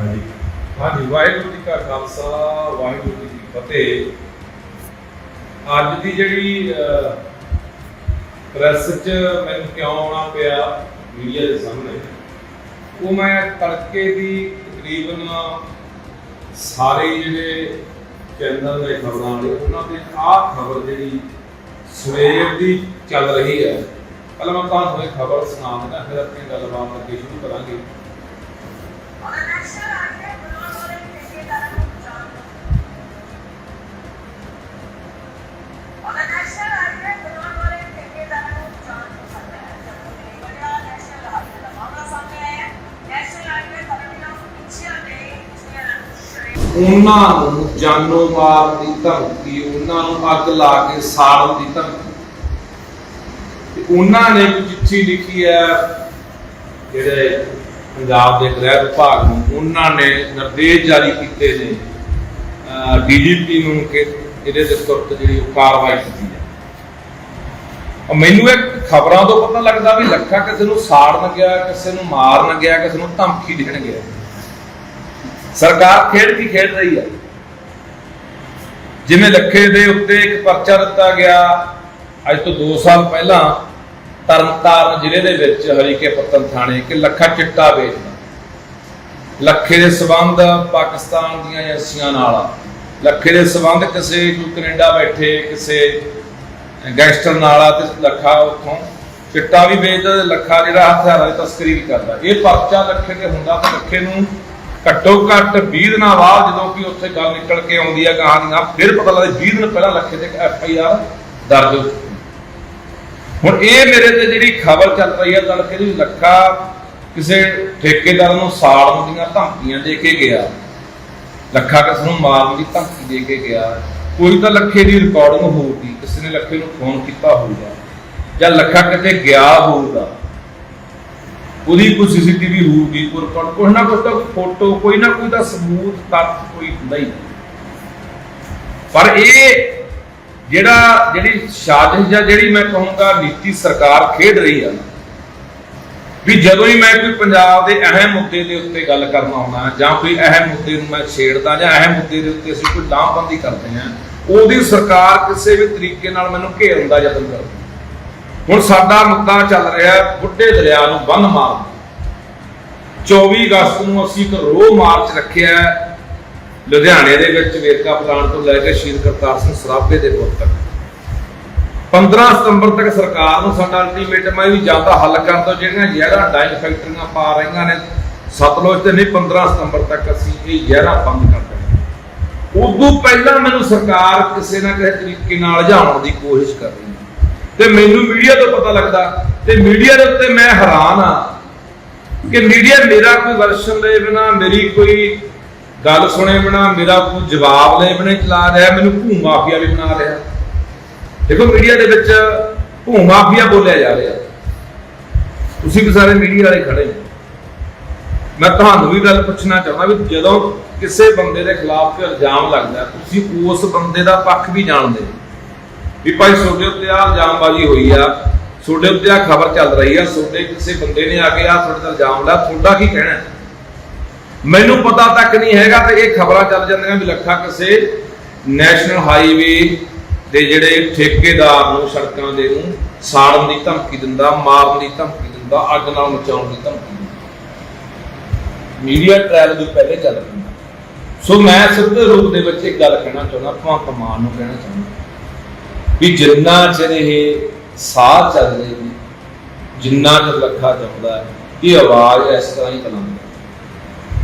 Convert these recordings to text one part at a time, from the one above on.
ਹਾਂਜੀ। ਹਾਂਜੀ, ਵਾਹਿਗੁਰੂ ਜੀ ਕਾ ਖਾਲਸਾ, ਵਾਹਿਗੁਰੂ ਜੀ ਕੀ ਫਤਿਹ। ਅੱਜ ਦੀ ਜਿਹੜੀ ਪ੍ਰੈਸ 'ਚ ਮੈਨੂੰ ਕਿਉਂ ਆਉਣਾ ਪਿਆ ਮੀਡੀਆ ਦੇ ਸਾਹਮਣੇ, ਉਹ ਮੈਂ ਤੜਕੇ ਦੀ ਤਕਰੀਬਨ ਸਾਰੇ ਜਿਹੜੇ ਚੈਨਲ ਦੇ ਖਬਰਾਂ ਵਾਲੇ ਉਹਨਾਂ ਦੇ ਆਹ ਖਬਰ ਜਿਹੜੀ ਸਵੇਰ ਦੀ ਚੱਲ ਰਹੀ ਹੈ, ਪਹਿਲਾਂ ਮੈਂ ਤੁਹਾਨੂੰ ਇਹ ਖਬਰ ਸੁਣਾ ਦਿੰਦਾ ਫਿਰ ਆਪਣੀ ਗੱਲਬਾਤ ਅੱਗੇ ਸ਼ੁਰੂ ਕਰਾਂਗੇ। ਉਹਨਾਂ ਨੂੰ ਜਾਨੋਂ ਮਾਰ ਦੀ ਧਮਕੀ, ਉਹਨਾਂ ਨੂੰ ਅੱਗ ਲਾ ਕੇ ਸਾੜਨ ਦੀ ਧਮਕੀ। ਉਹਨਾਂ ਨੇ ਇੱਕ ਚਿੱਠੀ ਲਿਖੀ ਹੈ, ਜਿਹੜੇ ਪੰਜਾਬ ਦੇ ਗ੍ਰਹਿ ਵਿਭਾਗ ਨੂੰ ਉਹਨਾਂ ਨੇ ਨਿਰਦੇਸ਼ ਜਾਰੀ ਕੀਤੇ ਨੇ ਡੀਜੀਪੀ ਨੂੰ ਕਿ ਇਹਦੇ ਤੇ ਤੁਰਤ ਜਿਹੜੀ ਕਾਰਵਾਈ ਕੀਤੀ ਹੈ ਮੈਨੂੰ ਇੱਕ ਖਬਰਾਂ ਤੋਂ ਪਤਾ ਲੱਗਦਾ ਵੀ ਲੱਖਾ ਕਿਸੇ ਨੂੰ ਸਾੜਨ ਗਿਆ, ਕਿਸੇ ਨੂੰ ਮਾਰਨ ਗਿਆ, ਕਿਸੇ ਨੂੰ ਧਮਕੀ ਦੇਣ ਗਿਆ। ਸਰਕਾਰ ਖੇਡ ਕੀ ਖੇਡ ਰਹੀ ਹੈ ਜਿਵੇਂ ਲੱਖੇ ਦੇ ਉੱਤੇ ਇੱਕ ਪਰਚਾ ਦਿੱਤਾ ਗਿਆ, ਅੱਜ ਤੋਂ 2 ਸਾਲ ਪਹਿਲਾਂ ਤਰਨਤਾਰਨ ਜ਼ਿਲ੍ਹੇ ਦੇ ਵਿੱਚ ਹਰੀਕੇ ਪੱਤਨ ਥਾਣੇ ਕਿ ਲੱਖਾ ਚਿੱਟਾ ਵੇਚਦਾ ਲੱਖੇ ਦੇ ਸਬੰਧ ਪਾਕਿਸਤਾਨ ਦੀਆਂ ਏਜੰਸੀਆਂ ਨਾਲ ਆ। ਲੱਖੇ ਦੇ ਸਬੰਧ ਕਿਸੇ ਕੋਈ ਕੈਨੇਡਾ ਬੈਠੇ, ਕਿਸੇ ਗੈਂਗਸਟਰ ਨਾਲ ਆ ਤੇ ਲੱਖਾ ਉੱਥੋਂ ਚਿੱਟਾ ਵੀ ਵੇਚਦਾ ਤੇ ਲੱਖਾ ਜਿਹੜਾ ਹਥਿਆਰਾਂ ਦੀ ਤਸਕਰੀ ਵੀ ਕਰਦਾ ਇਹ ਪਰਚਾ ਲੱਖੇ ਤੇ ਹੁੰਦਾ ਤੇ ਲੱਖੇ ਨੂੰ ਘੱਟੋ ਘੱਟ 20 ਦਿਨਾਂ ਬਾਅਦ ਜਦੋਂ ਕਿ ਉੱਥੇ ਗੱਲ ਨਿਕਲ ਕੇ ਆਉਂਦੀ ਹੈ ਗਾਹਾਂ ਦੀਆਂ, ਫਿਰ ਪਤਾ ਲੱਗਦਾ 20 ਦਿਨ ਪਹਿਲਾਂ ਲੱਖੇ ਤੇ ਐਫ ਆਈ ਆਰ ਦਰਜ ਹੋ ਹੁਣ ਇਹ ਮੇਰੇ ਤੇ ਜਿਹੜੀ ਖਬਰ ਚੱਲ ਰਹੀ ਹੈ ਤੜਕੇ ਦੀ, ਲੱਖਾ ਕਿਸੇ ਠੇਕੇਦਾਰ ਨੂੰ ਸਾੜਨ ਦੀਆਂ ਧਮਕੀਆਂ ਦੇ ਕੇ ਗਿਆ। ਲੱਖਾ ਕਿਸ ਨੂੰ ਮਾਰਨ ਦੀ ਧਮਕੀ ਦੇ ਕੇ ਗਿਆ। ਕੋਈ ਤਾਂ ਲੱਖੇ ਦੀ ਰਿਕਾਰਡਿੰਗ ਹੋਊਗੀ, ਕਿਸੇ ਨੇ ਲੱਖੇ ਨੂੰ ਫੋਨ ਕੀਤਾ ਹੋਊਗਾ, ਜਾਂ ਲੱਖਾ ਕਿਤੇ ਗਿਆ ਹੋਊਗਾ। ਉਹਦੀ ਕੋਈ ਸੀਸੀਟੀਵੀ ਹੋਊਗੀ, ਕੋਈ ਰਿਕਾਰਡ ਕੋਈ ਨਾ ਕੋਈ ਤਾਂ ਕੋਈ ਫੋਟੋ ਕੋਈ ਨਾ ਕੋਈ ਤਾਂ ਸਬੂਤ, ਤੱਥ ਕੋਈ ਹੁੰਦਾ ਹੀ। ਪਰ ਇਹ ਜਿਹੜਾ ਜਿਹੜੀ ਸਾਜ਼ਿਸ਼ ਜਾਂ ਜਿਹੜੀ ਮੈਂ ਕਹੂੰਗਾ ਨੀਤੀ ਸਰਕਾਰ ਖੇਡ ਰਹੀ ਆ ਵੀ ਜਦੋਂ ਹੀ ਮੈਂ ਕੋਈ ਪੰਜਾਬ ਦੇ ਅਹਿਮ ਮੁੱਦੇ ਦੇ ਉੱਤੇ ਗੱਲ ਕਰਨਾ ਆਉਣਾ, ਜਾਂ ਕੋਈ ਅਹਿਮ ਮੁੱਦੇ ਨੂੰ ਮੈਂ ਛੇੜਦਾ, ਜਾਂ ਅਹਿਮ ਮੁੱਦੇ ਦੇ ਉੱਤੇ ਅਸੀਂ ਕੋਈ ਲਾਮਬੰਦੀ ਕਰਦੇ ਹਾਂ, ਉਹਦੀ ਸਰਕਾਰ ਕਿਸੇ ਵੀ ਤਰੀਕੇ ਨਾਲ ਮੈਨੂੰ ਘੇਰਨ ਦਾ ਯਤਨ ਕਰਦੀ। ਹੁਣ ਸਾਡਾ ਮੁੱਦਾ ਚੱਲ ਰਿਹਾ ਬੁੱਢੇ ਦਰਿਆ ਨੂੰ ਬੰਨ ਮਾਰਨ। 24 ਅਗਸਤ ਨੂੰ ਅਸੀਂ ਇੱਕ ਰੋਹ ਮਾਰਚ ਰੱਖਿਆ ਲੁਧਿਆਣੇ ਦੇ ਵਿੱਚ ਵੇਰਕਾ ਪਲਾਂਟ ਤੋਂ ਲੈ ਕੇ ਸ਼ਹੀਦ ਕਰਤਾਰ ਸਿੰਘ ਸਰਾਭੇ ਦੇ ਪੁੱਤ ਤੱਕ। 15 ਸਤੰਬਰ ਤੱਕ ਸਰਕਾਰ ਨੂੰ ਸਾਡਾ ਅਲਟੀਮੇਟਮ ਹੈ ਵੀ ਜਾਂ ਤਾਂ ਹੱਲ ਕਰ ਦਿਓ, ਜਿਹੜੀਆਂ ਜ਼ਹਿਰਾਂ ਡਾਈਨ ਫੈਕਟਰੀਆਂ ਪਾ ਰਹੀਆਂ ਨੇ। ਸਤਲੁਜ ਤੇ ਨਹੀਂ 15 ਸਤੰਬਰ ਤੱਕ ਅਸੀਂ ਇਹ ਜ਼ਹਿਰਾਂ ਬੰਦ ਕਰ ਦੇਣੀਆਂ ਉਦੋਂ ਪਹਿਲਾਂ ਮੈਨੂੰ ਸਰਕਾਰ ਕਿਸੇ ਨਾ ਕਿਸੇ ਤਰੀਕੇ ਨਾਲ ਜਾਣ ਦੀ ਕੋਸ਼ਿਸ਼ ਕਰ ਰਹੀ ਹੈ ਤੇ ਮੈਨੂੰ ਮੀਡੀਆ ਤੋਂ ਪਤਾ ਲੱਗਦਾ, ਤੇ ਮੀਡੀਆ ਦੇ ਉੱਤੇ ਮੈਂ ਹੈਰਾਨ ਆ ਕਿ ਮੀਡੀਆ ਮੇਰਾ ਕੋਈ ਵਰਸ਼ਨ ਦੇ ਬਿਨਾ, ਮੇਰੀ ਕੋਈ ਗੱਲ ਸੁਣੇ ਬਿਨਾ ਮੇਰਾ ਕੋਈ ਜਵਾਬ ਲਏ ਬਿਨਾ ਚਲਾ ਰਿਹਾ, ਮੈਨੂੰ ਭੂ ਮਾਫੀਆ ਵੀ ਬਣਾ ਰਿਹਾ। ਦੇਖੋ ਮੀਡੀਆ ਦੇ ਵਿੱਚ ਭੂ ਮਾਫੀਆ ਬੋਲਿਆ ਜਾ ਰਿਹਾ। ਤੁਸੀਂ ਵੀ ਸਾਰੇ ਮੀਡੀਆ ਵਾਲੇ ਖੜੇ ਹੋ। ਮੈਂ ਤੁਹਾਨੂੰ ਵੀ ਗੱਲ ਪੁੱਛਣਾ ਚਾਹੁੰਦਾ ਵੀ ਜਦੋਂ ਕਿਸੇ ਬੰਦੇ ਦੇ ਖਿਲਾਫ ਕੋਈ ਇਲਜ਼ਾਮ ਲੱਗਦਾ, ਤੁਸੀਂ ਉਸ ਬੰਦੇ ਦਾ ਪੱਖ ਵੀ ਜਾਣਦੇ ਵੀ ਭਾਈ ਤੁਹਾਡੇ ਉੱਤੇ ਆ ਇਲਜ਼ਾਮਬਾਜ਼ੀ ਹੋਈ ਆ, ਤੁਹਾਡੇ ਉੱਤੇ ਆ ਖਬਰ ਚੱਲ ਰਹੀ ਆ, ਤੁਹਾਡੇ ਕਿਸੇ ਬੰਦੇ ਨੇ ਆ ਕੇ ਆ ਤੁਹਾਡੇ ਤੇ ਇਲਜ਼ਾਮ ਲਾ ਤੁਹਾਡਾ ਕੀ ਕਹਿਣਾ ਮੈਨੂੰ ਪਤਾ ਤੱਕ ਨਹੀਂ ਹੈਗਾ ਤੇ ਇਹ ਖਬਰਾਂ ਚੱਲ ਜਾਂਦੀਆਂ ਵੀ ਲੱਖਾ ਕਿਸੇ ਨੈਸ਼ਨਲ ਹਾਈਵੇ ਦੇ ਜਿਹੜੇ ਠੇਕੇਦਾਰ ਨੂੰ ਸੜਕਾਂ ਦੇ ਨੂੰ ਸਾੜਨ ਦੀ ਧਮਕੀ ਦਿੰਦਾ ਮਾਰਨ ਦੀ ਧਮਕੀ ਦਿੰਦਾ ਅੱਗ ਨਾਲ ਮਚਾਉਣ ਦੀ ਧਮਕੀ ਮੀਡੀਆ ਟ੍ਰਾਇਲ ਤੋਂ ਪਹਿਲੇ ਚੱਲ ਰਿਹਾ ਸੋ ਮੈਂ ਸਿੱਧੇ ਰੂਪ ਦੇ ਵਿੱਚ ਇੱਕ ਗੱਲ ਕਹਿਣਾ ਚਾਹੁੰਦਾ ਭਗਵੰਤ ਮਾਨ ਨੂੰ ਕਹਿਣਾ ਚਾਹੁੰਦਾ। ਵੀ ਜਿੰਨਾ ਚਿਰ ਇਹ ਸਾਹ ਚੱਲਦੇ ਨੇ ਜਿੰਨਾ ਚਿਰ ਲੱਖਾ ਚੱਲਦਾ ਹੈ, ਇਹ ਆਵਾਜ਼ ਇਸ ਤਰ੍ਹਾਂ ਹੀ ਚਲਾਉਂਦਾ।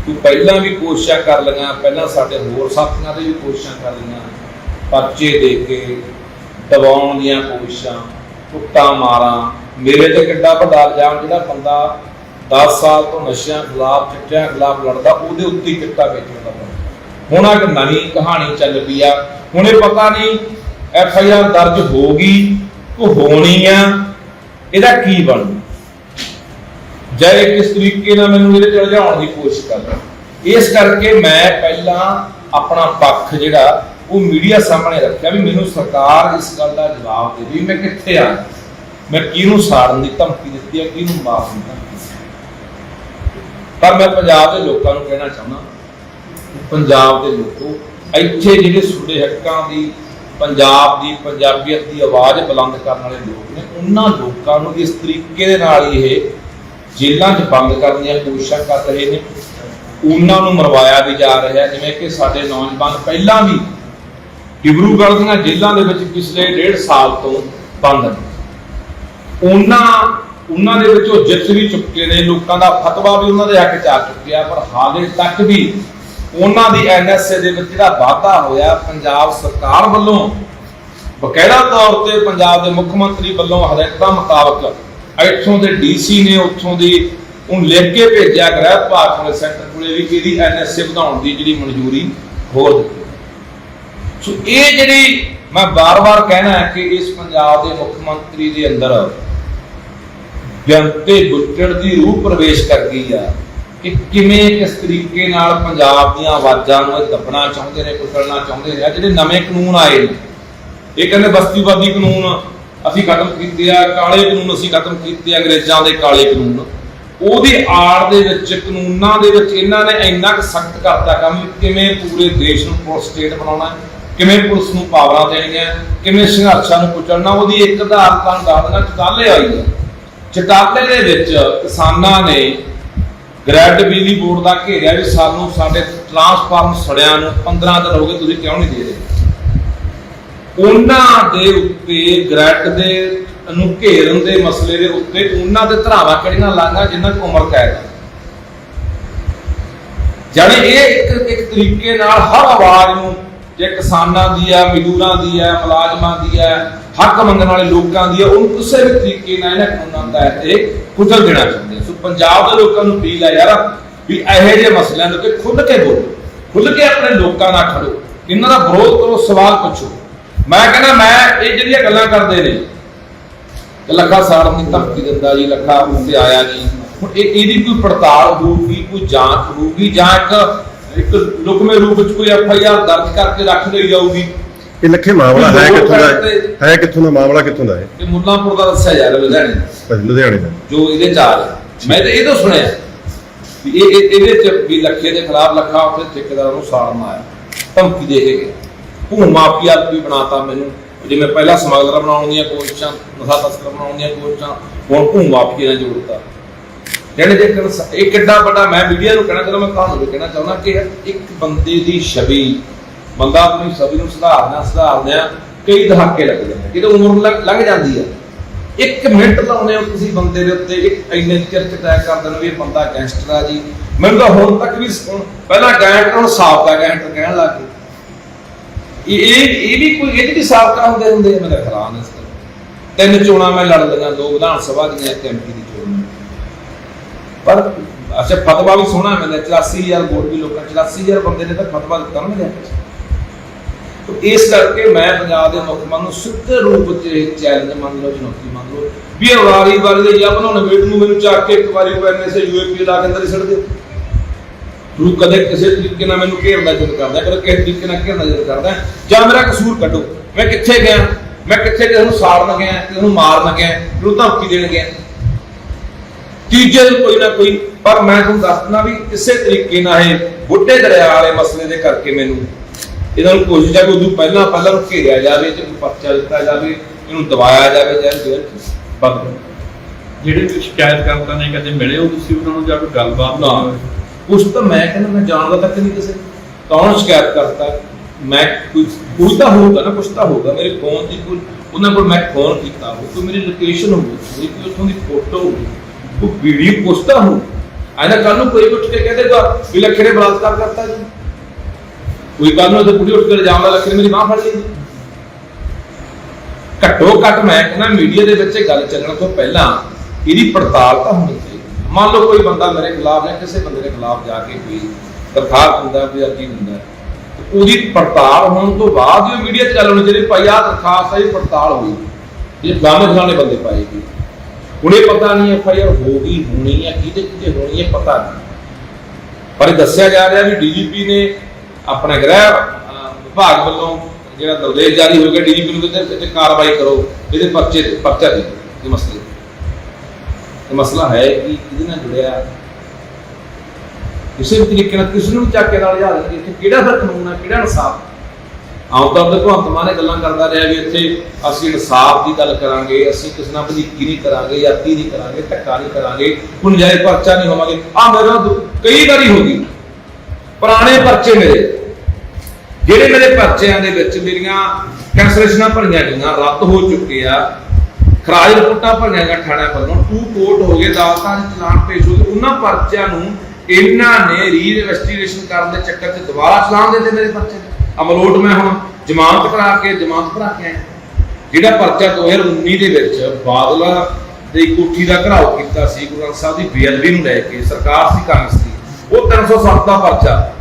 ਤੂੰ ਪਹਿਲਾਂ ਵੀ ਕੋਸ਼ਿਸ਼ਾਂ ਕਰ ਲਈਆਂ, ਪਹਿਲਾਂ ਸਾਡੇ ਹੋਰ ਸਾਥੀਆਂ ਦੇ ਵੀ ਕੋਸ਼ਿਸ਼ਾਂ ਕਰ ਲਈਆਂ। ਪਰਚੇ ਦੇ ਕੇ ਦਬਾਉਣ ਦੀਆਂ ਕੋਸ਼ਿਸ਼ਾਂ, ਕੁੱਟਾਂ ਮਾਰਾਂ। ਮੇਰੇ ਤੇ ਕਿੱਡਾ ਵੱਡਾ ਇਲਜ਼ਾਮ, ਜਿਹੜਾ ਬੰਦਾ 10 ਸਾਲ ਤੋਂ ਨਸ਼ਿਆਂ ਖਿਲਾਫ, ਚਿੱਟਿਆਂ ਖਿਲਾਫ ਲੜਦਾ, ਉਹਦੇ ਉੱਤੇ ਚਿੱਟਾ ਵੇਚਣ ਦਾ ਬੰਦਾ। ਹੁਣ ਇੱਕ ਨਵੀਂ ਕਹਾਣੀ ਚੱਲ ਪਈ ਆ। ਹੁਣ ਇਹ ਪਤਾ ਨਹੀਂ, ਐਫ ਆਈ ਆਰ ਦਰਜ ਹੋ ਗਈ ਕੋ ਹੋਣੀ ਆ, ਇਹਦਾ ਕੀ ਬਣੂ? ਜਾਂ ਇਹ ਕਿਸ ਤਰੀਕੇ ਨਾਲ ਮੈਨੂੰ ਇਹਦੇ ਤੇ ਉਲਝਾਉਣ ਦੀ ਕੋਸ਼ਿਸ਼ ਕਰਦਾ ਇਸ ਕਰਕੇ ਮੈਂ ਪਹਿਲਾਂ ਆਪਣਾ ਪੱਖ ਜਿਹੜਾ, ਉਹ ਮੀਡੀਆ ਸਾਹਮਣੇ ਰੱਖਿਆ ਵੀ ਮੈਨੂੰ ਸਰਕਾਰ ਇਸ ਗੱਲ ਦਾ ਜਵਾਬ ਦੇ ਵੀ ਮੈਂ ਕਿੱਥੇ ਆ? ਮੈਂ ਕਿਹਨੂੰ ਸਾੜਨ ਦੀ ਧਮਕੀ ਦਿੱਤੀ ਹੈ, ਕਿਹਨੂੰ ਮਾਰਨ ਦੀ ਪਰ ਮੈਂ ਪੰਜਾਬ ਦੇ ਲੋਕਾਂ ਨੂੰ ਕਹਿਣਾ ਚਾਹੁੰਦਾ, ਪੰਜਾਬ ਦੇ ਲੋਕੋ, ਇੱਥੇ ਜਿਹੜੇ ਸੁਡੇ ਹੱਕਾਂ ਦੀ, ਪੰਜਾਬ ਦੀ, ਪੰਜਾਬੀਅਤ ਦੀ ਆਵਾਜ਼ ਬੁਲੰਦ ਕਰਨ ਵਾਲੇ ਲੋਕ ਨੇ, ਉਹਨਾਂ ਲੋਕਾਂ ਨੂੰ ਇਸ ਤਰੀਕੇ ਦੇ ਨਾਲ ਇਹ ਜੇਲ੍ਹਾਂ 'ਚ ਬੰਦ ਕਰਨ ਦੀਆਂ ਕੋਸ਼ਿਸ਼ਾਂ ਕਰ ਰਹੇ ਨੇ। ਉਹਨਾਂ ਨੂੰ ਮਰਵਾਇਆ ਵੀ ਜਾ ਰਿਹਾ ਹੈ, ਜਿਵੇਂ ਕਿ ਸਾਡੇ ਨੌਜਵਾਨ ਪਹਿਲਾਂ ਵੀ ਡਿਬਰੂਗੜ੍ਹ ਦੀਆਂ ਜੇਲ੍ਹਾਂ ਦੇ ਵਿੱਚ ਪਿਛਲੇ ਡੇਢ ਸਾਲ ਤੋਂ ਬੰਦ ਨੇ। ਉਹਨਾਂ ਉਹਨਾਂ ਦੇ ਵਿੱਚੋਂ ਜਿੱਤ ਵੀ ਚੁੱਕੇ ਨੇ ਲੋਕਾਂ ਦਾ ਫਤਵਾ ਵੀ ਉਹਨਾਂ ਦੇ ਹੱਕ ਚ ਆ ਚੁੱਕਿਆ ਪਰ ਹਾਲੇ ਤੱਕ ਵੀ ਉਹਨਾਂ ਦੀ ਐਨਐਸਏ ਦੇ ਵਿੱਚ ਜਿਹੜਾ ਵਾਧਾ ਹੋਇਆ ਪੰਜਾਬ ਸਰਕਾਰ ਵੱਲੋਂ ਬਕਾਇਦਾ ਤੌਰ ਤੇ ਪੰਜਾਬ ਦੇ ਮੁੱਖ ਮੰਤਰੀ ਵੱਲੋਂ ਹਦਾਇਤਾਂ ਮੁਤਾਬਕ ਇੱਥੋਂ ਦੇ ਡੀਸੀ ਨੇ ਉੱਥੋਂ ਦੀ ਉਹ ਲਿਖ ਕੇ ਭੇਜਿਆ ਗ੍ਰਹਿ ਵਿਭਾਗ ਸੈਂਟਰ ਕੋਲੇ ਵੀ ਕਿ ਐਨਐਸਏ ਵਧਾਉਣ ਦੀ ਜਿਹੜੀ ਮਨਜ਼ੂਰੀ ਹੋ ਦਿੱਤੀ। ਸੋ ਇਹ ਜਿਹੜੀ ਮੈਂ ਬਾਰ-ਬਾਰ ਕਹਿਣਾ ਹੈ ਕਿ ਇਸ ਪੰਜਾਬ ਦੇ ਮੁੱਖ ਮੰਤਰੀ ਦੇ ਅੰਦਰ ਜਨਤੇ ਗੁੱਟੜ ਦੀ ਰੂਹ ਪ੍ਰਵੇਸ਼ ਕਰ ਗਈ ਆ ਕਿ ਕਿਵੇਂ ਕਿਸ ਤਰੀਕੇ ਨਾਲ ਪੰਜਾਬ ਦੀਆਂ ਆਵਾਜ਼ਾਂ ਨੂੰ ਇਹ ਦੱਬਣਾ ਚਾਹੁੰਦੇ ਨੇ, ਕੁਚਲਣਾ ਚਾਹੁੰਦੇ ਨੇ ਜਿਹੜੇ ਨਵੇਂ ਕਾਨੂੰਨ ਆਏ ਨੇ। ਇਹ ਕਹਿੰਦੇ ਬਸਤੀਵਾਦੀ ਕਾਨੂੰਨ ਅਸੀਂ ਖਤਮ ਕੀਤੇ ਆ ਕਾਲੇ ਕਾਨੂੰਨ ਅਸੀਂ ਖਤਮ ਕੀਤੇ ਅੰਗਰੇਜ਼ਾਂ ਦੇ ਕਾਲੇ ਕਾਨੂੰਨ। ਉਹਦੀ ਆੜ ਦੇ ਵਿੱਚ ਕਾਨੂੰਨਾਂ ਦੇ ਵਿੱਚ ਇਹਨਾਂ ਨੇ ਇੰਨਾ ਕੁ ਸਖਤ ਕਰਤਾ ਕੰਮ ਵੀ ਕਿਵੇਂ ਪੂਰੇ ਦੇਸ਼ ਨੂੰ ਪੁਲਿਸ ਸਟੇਟ ਬਣਾਉਣਾ ਹੈ, ਕਿਵੇਂ ਪੁਲਿਸ ਨੂੰ ਪਾਵਰਾਂ ਦੇਣੀਆਂ ਕਿਵੇਂ ਸੰਘਰਸ਼ਾਂ ਨੂੰ ਕੁਚਲਣਾ ਉਹਦੀ ਇੱਕ ਆਧਾਰ ਤਾਂ ਦਾਦਨਾ ਚਟਾਲੇ ਆਈ ਹੈ। ਚਟਾਲੇ ਦੇ ਵਿੱਚ ਕਿਸਾਨਾਂ ਨੇ ਗ੍ਰੈਡ ਬਿਜਲੀ ਬੋਰਡ ਦਾ ਘੇਰਿਆ ਵੀ ਸਾਨੂੰ ਸਾਡੇ ਟਰਾਂਸਫਾਰਮ ਸੜਿਆਂ ਨੂੰ 15 ਦਿਨ ਹੋ ਗਏ ਤੁਸੀਂ ਕਿਉਂ ਨਹੀਂ ਦੇ ਰਹੇ? ਉਹਨਾਂ ਦੇ ਉੱਤੇ ਗ੍ਰੈਡ ਦੇ ਨੂੰ ਘੇਰਨ ਦੇ ਮਸਲੇ ਦੇ ਉੱਤੇ ਉਹਨਾਂ ਦੇ ਧਰਾਵਾਂ ਕਿਹੜੀਆਂ ਲਾਂਗਾ ਜਿਨ੍ਹਾਂ ਦੀ ਉਮਰ ਕੈਦ ਹੈ? ਜਾਣੀ ਇਹ ਇੱਕ ਇੱਕ ਤਰੀਕੇ ਨਾਲ ਹਰ ਆਵਾਜ਼ ਨੂੰ ਜੇ ਕਿਸਾਨਾਂ ਦੀ ਆ ਮਜ਼ਦੂਰਾਂ ਦੀ ਆ ਮੁਲਾਜ਼ਮਾਂ ਦੀ ਆ ਹੱਕ ਮੰਗਣ ਵਾਲੇ ਲੋਕਾਂ ਦੀ ਆ ਉਹਨੂੰ ਕਿਸੇ ਵੀ ਤਰੀਕੇ ਨਾਲ ਇਹਨਾਂ ਕਾਨੂੰਨਾਂ ਦਾ ਤੇ ਕੁਚਲ ਦੇਣਾ ਚਾਹੁੰਦੇ ਸੋ ਪੰਜਾਬ ਦੇ ਲੋਕਾਂ ਨੂੰ ਅਪੀਲ ਆ ਯਾਰ ਵੀ ਇਹੋ ਜਿਹੇ ਮਸਲਿਆਂ ਦੇ ਉੱਤੇ ਖੁੱਲ੍ਹ ਕੇ ਬੋਲੋ ਖੁੱਲ ਕੇ ਆਪਣੇ ਲੋਕਾਂ ਨਾਲ ਖੜੋ, ਇਹਨਾਂ ਦਾ ਵਿਰੋਧ ਕਰੋ, ਸਵਾਲ ਪੁੱਛੋ। ਮੈਂ ਕਹਿੰਦਾ ਮੈਂ ਇਹ ਜਿਹੜੀਆਂ ਗੱਲਾਂ ਕਰਦੇ ਨੇ ਲੱਖਾ ਸਾੜਨ ਦੀ ਧਮਕੀ ਦਿੰਦਾ ਜੀ ਲੱਖਾ ਉੱਤੇ ਆਇਆ ਜੀ। ਹੁਣ ਇਹ ਇਹਦੀ ਕੋਈ ਪੜਤਾਲ ਹੋਊਗੀ ਕੋਈ ਜਾਂਚ ਹੋਊਗੀ ਜਾਂ ਇੱਕ ਇੱਕ ਲੁਕਮੇ ਰੂਪ ਵਿੱਚ ਕੋਈ ਐਫ ਆਈ ਆਰ ਦਰਜ ਕਰਕੇ ਰੱਖ ਲਈ ਜਾਊਗੀ? ਇਹ ਲੱਖੇ ਮਾਮਲਾ ਹੈ ਕਿੱਥੋਂ ਦਾ ਹੈ? ਕਿੱਥੋਂ ਦਾ? ਮਾਮਲਾ ਕਿੱਥੋਂ ਦਾ ਹੈ? ਕਿ ਮੁੱਲਾਂਪੁਰ ਦਾ ਦੱਸਿਆ ਜਾ ਰਿਹਾ ਲੁਧਿਆਣੇ ਦਾ, ਲੁਧਿਆਣੇ ਦਾ। ਜੋ ਇਹਦੇ ਚ ਆ ਰਿਹਾ। ਮੈਂ ਤਾਂ ਇਹ ਤੋਂ ਸੁਣਿਆ ਵੀ ਇਹ ਇਹ- ਇਹਦੇ ਚ ਵੀ ਲੱਖੇ ਦੇ ਖਿਲਾਫ ਲੱਖਾ ਉੱਥੇ ਠੇਕੇਦਾਰ ਨੂੰ ਸਾੜਨ ਆਇਆ ਧਮਕੀ ਦੇ ਕੇ ਗਿਆ ਭੂ ਮਾਫੀਆ ਵੀ ਬਣਾਤਾ ਮੈਨੂੰ। ਜਿਵੇਂ ਪਹਿਲਾਂ ਸਮਗਲਰ ਬਣਾਉਣ ਦੀਆਂ ਕੋਸ਼ਿਸ਼ਾਂ ਨਸ਼ਾ ਤਸਕਰ ਬਣਾਉਣ ਦੀਆਂ ਕੋਸ਼ਿਸ਼ਾਂ ਹੁਣ ਭੂ ਮਾਫੀਆ ਨੇ ਜੋੜਤਾ ਜਿਹੜੇ ਜੇ ਇਹ ਕਿੱਡਾ ਵੱਡਾ, ਮੈਂ ਮੀਡੀਆ ਨੂੰ ਕਹਿਣਾ ਚਾਹੁੰਦਾ, ਮੈਂ ਤੁਹਾਨੂੰ ਵੀ ਕਹਿਣਾ ਚਾਹੁੰਦਾ ਕਿ ਇੱਕ ਬੰਦੇ ਦੀ ਛਵੀ, ਬੰਦਾ ਆਪਣੀ ਛਵੀ ਨੂੰ ਸੁਧਾਰਨਾ, ਸੁਧਾਰਦਿਆਂ ਕਈ ਦਹਾਕੇ ਲੱਗ ਜਾਂਦੇ ਨੇ। ਕਿਤੇ ਉਮਰ ਲੰਘ- ਲੰਘ ਜਾਂਦੀ ਹੈ। ਇੱਕ ਮਿੰਟ ਲਾਉਣੇ ਹੋ ਤੁਸੀਂ ਬੰਦੇ ਦੇ ਉੱਤੇ, ਇੱਕ ਇੰਨੇ ਚਿਰ ਚ ਕਰ ਦਿੰਦੇ ਵੀ ਇਹ ਬੰਦਾ ਗੈਂਗਸਟਰ ਆ ਜੀ। ਮੈਨੂੰ ਤਾਂ ਹੁਣ ਤੱਕ ਵੀ ਹੁਣ- ਪਹਿਲਾਂ ਗੈਂਗਸਟਰ ਹੁਣ ਸਾਬਕਾ ਗੈਂਗਸਟਰ ਕਹਿਣ ਲੱਗ ਗਏ। ਇਹ ਇਹ ਵੀ ਕੋਈ ਇਹ ਵੀ ਸਾਬਕਾ ਹੁੰਦੇ ਹੁੰਦੇ ਆ, ਮੇਰਾ ਇਸ ਤਿੰਨ ਚੋਣਾਂ ਮੈਂ ਲੜ ਲਈਆਂ ਦੋ ਵਿਧਾਨ ਸਭਾ ਦੀਆਂ ਇੱਕ ਐਮਪੀ ਦੀ ਚੋਣ। ਪਰ ਅੱਛਾ ਫਤਵਾ ਵੀ ਸੋਹਣਾ ਮਿਲਿਆ 84000 ਵੋਟ ਵੀ ਲੋਕਾਂ 84000 ਬੰਦੇ ਨੇ ਤਾਂ ਫਤਵਾ ਦਿੱਤਾ ਨਾ ਮੇਰੇ ਤੋ ਇਸ ਕਰਕੇ ਮੈਂ ਪੰਜਾਬ ਦੇ ਮੁੱਖ ਮੰਤਰੀ ਨੂੰ ਸਿੱਧੇ ਰੂਪ ਵਿੱਚ ਚੈਲੰਜ ਮੰਨ ਲਓ ਚੁਣੌਤੀ ਮੰਨ ਲਓ ਵੀ ਇਹ ਵਾਰੀ ਵਾਰੀ ਦੇ ਜਾਂ ਬਣਾਉਣ ਵੇਟ ਨੂੰ ਮੈਨੂੰ ਚੱਕ ਕੇ ਇੱਕ ਵਾਰੀ ਉਹ ਐਨਐਸਏ ਯੂਏਪੀ ਲਾ ਕੇ ਅੰਦਰ ਹੀ ਛੱਡ ਦਿਓ ਤੂੰ ਕਦੇ ਕਿਸੇ ਤਰੀਕੇ ਨਾਲ ਮੈਨੂੰ ਘੇਰਦਾ ਜਦ ਕਰਦਾ ਕਦੇ ਕਿਸੇ ਤਰੀਕੇ ਨਾਲ ਘੇਰਦਾ ਜਦ ਕਰਦਾ ਜਾਂ ਮੇਰਾ ਕਸੂਰ ਕੱਢੋ। ਮੈਂ ਕਿੱਥੇ ਗਿਆ? ਮੈਂ ਕਿੱਥੇ ਕਿਸੇ ਨੂੰ ਸਾੜਨ ਗਿਆ ਕਿਸੇ ਨੂੰ ਮਾਰਨ ਗਿਆ ਨੂੰ ਧਮਕੀ ਦੇਣ ਗਿਆ। ਤੀਜੇ ਦਿਨ ਕੋਈ ਨਾ ਕੋਈ ਪਰ ਮੈਂ ਤੁਹਾਨੂੰ ਦੱਸਣਾ ਵੀ ਕਿਸੇ ਤਰੀਕੇ ਨਾਲ ਇਹ ਬੁੱਢੇ ਦਰਿਆ ਵਾਲੇ ਮਸਲੇ ਦੇ ਕਰਕੇ ਮੈਨੂੰ ਇਹਨਾਂ ਨੂੰ ਕੋਸ਼ਿਸ਼ ਹੈ ਕਿ ਉਦੋਂ ਪਹਿਲਾਂ ਪਹਿਲਾਂ ਨੂੰ ਘੇਰਿਆ ਜਾਵੇ ਤੇ ਪਰਚਾ ਦਿੱਤਾ ਜਾਵੇ ਇਹਨੂੰ ਦਬਾਇਆ ਜਾਵੇ ਜਾਂ ਜੇਲ੍ਹ ਚ ਬੰਦ। ਜਿਹੜੇ ਵੀ ਸ਼ਿਕਾਇਤ ਕਰਤਾ ਨੇ ਕਦੇ ਮਿਲੇ ਹੋ ਤੁਸੀਂ ਉਹਨਾਂ ਨੂੰ ਜਾਂ ਕੋਈ ਗੱਲਬਾਤ ਨਾ। ਕੁਛ ਤਾਂ ਮੈਂ ਕਹਿੰਦਾ, ਮੈਂ ਜਾਣਦਾ ਤੱਕ ਨਹੀਂ ਕਿਸੇ ਕੌਣ ਸ਼ਿਕਾਇਤ ਕਰਤਾ ਮੈਂ ਕੋਈ ਕੋਈ ਤਾਂ ਹੋਊਗਾ ਨਾ, ਕੁਛ ਤਾਂ ਹੋਊਗਾ। ਮੇਰੇ ਫੋਨ ਦੀ ਕੋਈ ਉਹਨਾਂ ਕੋਲ ਮੈਂ ਫੋਨ ਕੀਤਾ ਹੋ ਕੋਈ ਮੇਰੀ ਲੋਕੇਸ਼ਨ ਹੋਊਗੀ ਮੇਰੀ ਕੋਈ ਉੱਥੋਂ ਦੀ ਫੋਟੋ ਹੋਊਗੀ ਕੋਈ ਵੀਡੀਓ ਕੁਛ ਤਾਂ ਆਇਨਾ ਕੱਲ ਨੂੰ ਕੋਈ ਉੱਠ ਕੇ ਕਹਿ ਦੇਗਾ ਵੀ ਲੱਖੇ ਨੇ ਬਲਾਤਕਾਰ ਕਰਤਾ ਜੀ। ਕੋਈ ਕੱਲ ਨੂੰ ਤੇ ਕੁੜੀ ਉੱਠ ਕੇ ਇਲਜ਼ਾਮ ਲੱਖੇ ਨੇ ਮੇਰੀ ਬਾਹ ਫੜ ਲਈ ਜੀ। ਘੱਟੋ ਘੱਟ ਮੈਂ ਕਹਿੰਦਾ ਮੀਡੀਆ ਦੇ ਵਿੱਚ ਗੱਲ ਚੱਲਣ ਤੋਂ ਪਹਿਲਾਂ ਇਹਦੀ ਪੜਤਾਲ ਤਾਂ ਹੋਣੀ ਚਾਹੀਦੀ। ਮੰਨ ਲਓ ਕੋਈ ਬੰਦਾ ਮੇਰੇ ਖਿਲਾਫ ਜਾਂ ਕਿਸੇ ਬੰਦੇ ਦੇ ਖਿਲਾਫ ਜਾ ਕੇ ਕੋਈ ਦਰਖਾਸਤ ਦਿੰਦਾ, ਕੋਈ ਅਰਜ਼ੀ ਦਿੰਦਾ ਉਹਦੀ ਪੜਤਾਲ ਹੋਣ ਤੋਂ ਬਾਅਦ ਹੀ ਉਹ ਮੀਡੀਆ 'ਚ ਗੱਲ ਹੋਣੀ ਚਾਹੀਦੀ, ਭਾਈ, ਆਹ ਦਰਖਾਸਤ ਆ ਪੜਤਾਲ ਹੋਈ ਇਹ ਫਲਾਣੇ ਫਲਾਣੇ ਬੰਦੇ ਪਾਏਗੀ ਹੁਣ ਇਹ ਪਤਾ ਨਹੀਂ ਐਫ ਆਈ ਆਰ ਹੋ ਗਈ ਹੋਣੀ ਹੈ, ਕਿਹਦੇ ਕਿਤੇ ਹੋਣੀ ਹੈ, ਪਤਾ ਨਹੀਂ। ਪਰ ਇਹ ਦੱਸਿਆ ਜਾ ਰਿਹਾ ਵੀ ਡੀਜੀਪੀ ਨੇ ਆਪਣੇ ਗ੍ਰਹਿ ਵਿਭਾਗ ਵੱਲੋਂ ਜਿਹੜਾ ਨਿਰਦੇਸ਼ ਜਾਰੀ ਹੋ ਗਿਆ, ਡੀਜੀਪੀ ਨੂੰ ਕਹਿੰਦੇ ਕਾਰਵਾਈ ਕਰੋ, ਇਹਦੇ ਪਰਚੇ ਪਰਚਾ ਦੇ ਇਹ ਮਸਲੇ ਇਹ ਮਸਲਾ ਹੈ ਕਿ ਇਹਦੇ ਨਾਲ ਜੁੜਿਆ ਕਿਸੇ ਵੀ ਤਰੀਕੇ ਨਾਲ ਕਿਸੇ ਨੂੰ ਵੀ ਚੱਕ ਕੇ ਨਾਲ ਲਿਆ ਦੇਣਗੇ ਇੱਥੇ ਕਿਹੜਾ ਫਿਰ ਕਾਨੂੰਨ ਹੈ ਕਿਹੜਾ ਇਨਸਾਫ? ਆਮ ਤੌਰ ਭਗਵੰਤ ਮਾਨ ਇਹ ਗੱਲਾਂ ਕਰਦਾ ਰਿਹਾ ਵੀ ਇੱਥੇ ਅਸੀਂ ਇਨਸਾਫ ਦੀ ਗੱਲ ਕਰਾਂਗੇ, ਅਸੀਂ ਕਿਸੇ ਨਾਲ ਵਧੀਕੀ ਨਹੀਂ ਕਰਾਂਗੇ ਯਾਤੀ ਨਹੀਂ ਕਰਾਂਗੇ, ਧੱਕਾ ਨਹੀਂ ਕਰਾਂਗੇ, ਹੁਣ ਜਾਏ ਪਰਚਾ ਨਹੀਂ ਹੋਵਾਂਗੇ। ਆ ਮੇਰੇ ਕਈ ਵਾਰੀ ਹੋ ਗਈ। ਪੁਰਾਣੇ ਪਰਚੇ ਮੇਰੇ, ਜਿਹੜੇ ਮੇਰੇ ਪਰਚਿਆਂ ਦੇ ਵਿੱਚ ਮੇਰੀਆਂ ਕੈਂਸਲੇਸ਼ਨਾਂ ਭਰੀਆਂ ਗਈਆਂ, ਰੱਦ ਹੋ ਚੁੱਕੇ ਆ। ਖਰਾਜ ਰਿਪੋਰਟਾਂ ਭਰੀਆਂ ਗਈਆਂ ਥਾਣਿਆਂ ਵੱਲੋਂ ਟੂ ਕੋਰਟ ਹੋ ਗਏ ਅਦਾਲਤਾਂ 'ਚ ਚਲਾਨ ਪੇਸ਼ ਹੋ ਗਏ। ਉਹਨਾਂ ਪਰਚਿਆਂ ਨੂੰ ਇਹਨਾਂ ਨੇ ਰੀ-ਇਨਵੈਸਟੀਗੇਸ਼ਨ ਕਰਨ ਦੇ ਚੱਕਰ 'ਚ ਦੁਬਾਰਾ ਚਲਾਨ ਦੇ ਦਿੱਤੇ ਮੇਰੇ ਪਰਚੇ ਅਮਲੋਟ ਮੈਂ ਹੁਣ ਜ਼ਮਾਨਤ ਕਰਾ ਕੇ ਜ਼ਮਾਨਤ ਭਰਾ ਕੇ ਆਇਆ। ਜਿਹੜਾ ਪਰਚਾ 2019 ਦੇ ਵਿੱਚ ਬਾਦਲਾ ਦੇ ਕੋਠੀ ਦਾ ਘਰਾਓ ਕੀਤਾ ਸੀ ਗੁਰੂ ਗ੍ਰੰਥ ਸਾਹਿਬ ਦੀ ਬੇਅਦਬੀ ਨੂੰ ਲੈ ਕੇ ਸਰਕਾਰ ਸੀ ਕਾਂਗਰਸ ਦੀ ਉਹ 307 ਦਾ ਪਰਚਾ।